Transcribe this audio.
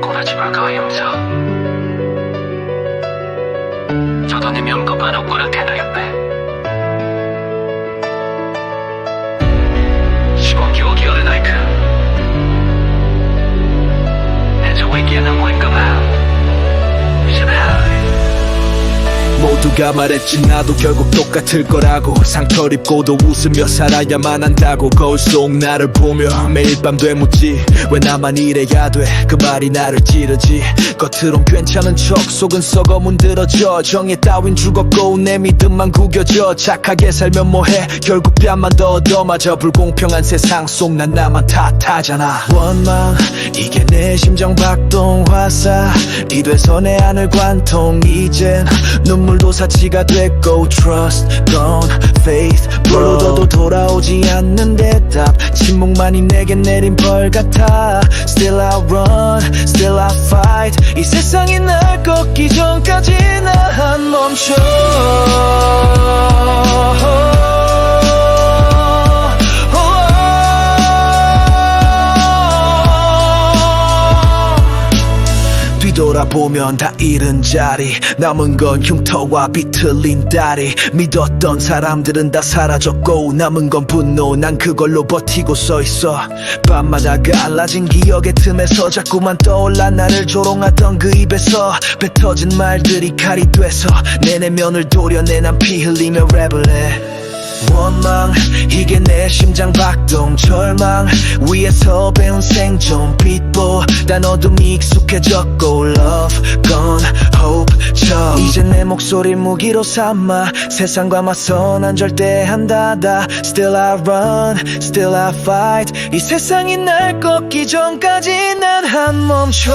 꼬라지 가까이면서 저도 내 명급 안 없고는 대답했네. 모두가 말했지 나도 결국 똑같을 거라고. 상처를 입고도 웃으며 살아야만 한다고. 거울 속 나를 보며 매일 밤 되묻지. 왜 나만 이래야 돼? 그 말이 나를 찌르지. 겉으론 괜찮은 척 속은 썩어 문드러져. 정의 따윈 죽었고 내 믿음만 구겨져. 착하게 살면 뭐해? 결국 뺨만 더 얻어맞아 불공평한 세상 속 난 나만 탓하잖아. 원망 이게 내 심장 박동 화사 이 돼서 내 안을 관통. 이젠 눈물도 사치가 됐고 Trust gone faith 불러도 돌아오지 않는 대답. 침묵만이 내겐 내린 벌 같아. Still I run Still I fight. 이 세상이 날 꺾기 전까지 난 멈춰 뒤돌아보면 다 잃은 자리. 남은 건 흉터와 비틀린 다리. 믿었던 사람들은 다 사라졌고 남은 건 분노. 난 그걸로 버티고 서 있어. 밤마다 갈라진 기억의 틈에서 자꾸만 떠올라 나를 조롱하던 그 입에서 뱉어진 말들이 칼이 돼서 내 내면을 도려내 난 피 흘리며 랩을 해 원망 이게 내 심장 박동 절망. 위에서 배운 생존 빛보다 어둠이 익숙해졌고 Love gone hope 쳐 이제 내 목소리 무기로 삼아 세상과 맞서 난 절대 한다다 Still I run Still I fight. 이 세상이 날 꺾기 전까지 난 한 멈춰